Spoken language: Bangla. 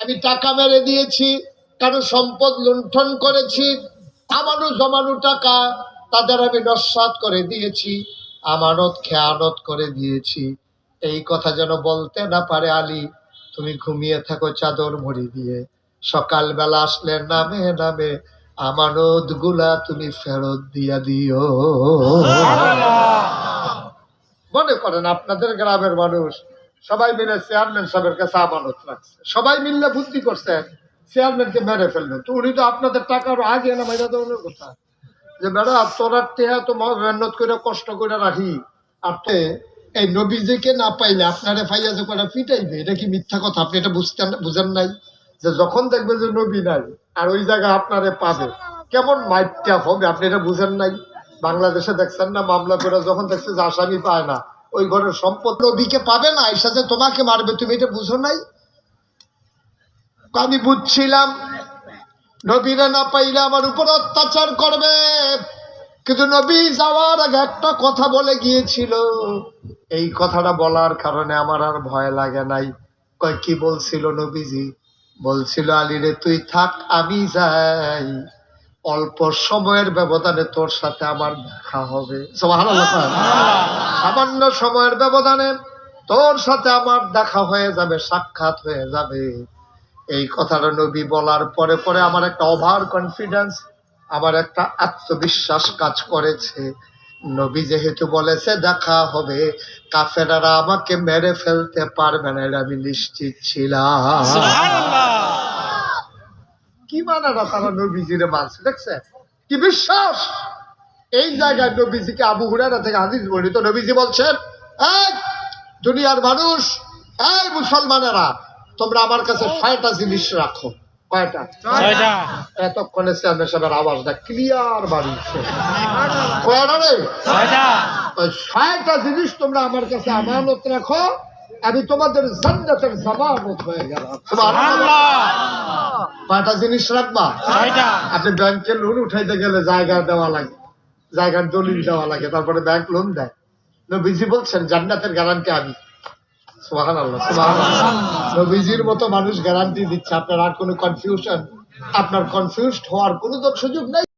আমি টাকা মেরে দিয়েছি কারও সম্পদ লুণ্ঠন করেছি আমারও জমানো টাকা তাদের আমি নস্বাত করে দিয়েছি আমানত খেয়ানত করে দিয়েছি। এই কথা যেন বলতে না পারে আলী তুমি ঘুমিয়ে থাকো চাদর মুড়ি দিয়ে। সকালবেলা আসলে নামে নামে আমানতগুলা তুমি ফেরত দিয়া দিও। মনে করেন আপনাদের গ্রামের মানুষ সবাই মিলে চেয়ারম্যান সাহেবের কাছে আমানত রাখছে। সবাই মিললে বুদ্ধি করছে, চেয়ারম্যানকে মেরে ফেলবে। তো উনি তো আপনাদের টাকার আগে না মেরে দেওয়ার কথা। যে বেড়া তোরা টেহা তো মেহনত করে, কষ্ট করে রাখি। আর তো, এই নবীজিকে না পাইলে আপনারে ফাইয়া যে করে পিটাইবে, এটা কি মিথ্যা কথা? আপনি এটা বুঝতেন, বুঝেন নাই? যে যখন দেখবে যে নবী নাই, আর ওই জায়গায় আপনারে পাবে, কেমন মাইটটা হবে, আপনি এটা বুঝেন নাই? বাংলাদেশে দেখছেন না, মামলা করে যখন দেখছে যে আসামি পায় না ওই ঘরের সম্পদ নবীকে পাবে না এর সাথে তোমাকে মারবে, তুমি এটা বুঝো নাই? আমি বুঝছিলাম, নবীরা না পাইলে আমার উপর অত্যাচার করবে। কিন্তু নবী যাওয়ার আগে একটা কথা বলে গিয়েছিল। এই কথাটা বলার কারণে আমার আর ভয় লাগে নাই। কয়, কি বলছিল নবীজি? বলছিল আলীরে তুই থাক, আমি যাই। অল্প সময়ের ব্যবধানে তোর সাথে আমার দেখা হবে। সামান্য সময়ের ব্যবধানে তোর সাথে আমার দেখা হয়ে যাবে সাক্ষাৎ হয়ে যাবে। এই কথাটা নবী বলার পরে পরে আমার একটা ওভার কনফিডেন্স আমার একটা আত্মবিশ্বাস কাজ করেছে। নবী যেহেতু বলেছে দেখা হবে। কাফেরারা আমাকে মেরে ফেলতে পারবে না এটা আমি নিশ্চিত ছিলাম। তারা নবীজিরে মানছে দেখছে? কি বিশ্বাস? এই জায়গায় নবীজিকে আবু হুরারা থেকে হাদিস বর্ণিত নবীজি বলছেন এই দুনিয়ার মানুষ এই মুসলমানেরা তোমরা আমার কাছে ছয়টা জিনিস রাখো। কয়টা? এতক্ষণে চেয়ারম্যান সাহেবের আওয়াজটা ক্লিয়ার বাড়িছে কয়টা রে? ছয়টা। জিনিস তোমরা আমার কাছে আমানত রাখো আমি তোমাদের জান্নাতের জামানত হয়ে গেলাম। কয়টা জিনিস রাখবা? আপনি ব্যাংকে লোন উঠাইতে গেলে জায়গা দেওয়া লাগে। জায়গার দলিল দেওয়া লাগে তারপরে ব্যাংক লোন দেয়। নবীজি বলছেন জান্নাতের গ্যারান্টি আমি। নবীজির মতো মানুষ গ্যারান্টি দিচ্ছে। আপনার আর কোনো কনফিউশন আপনার কনফিউজড হওয়ার কোনো তো সুযোগ নেই।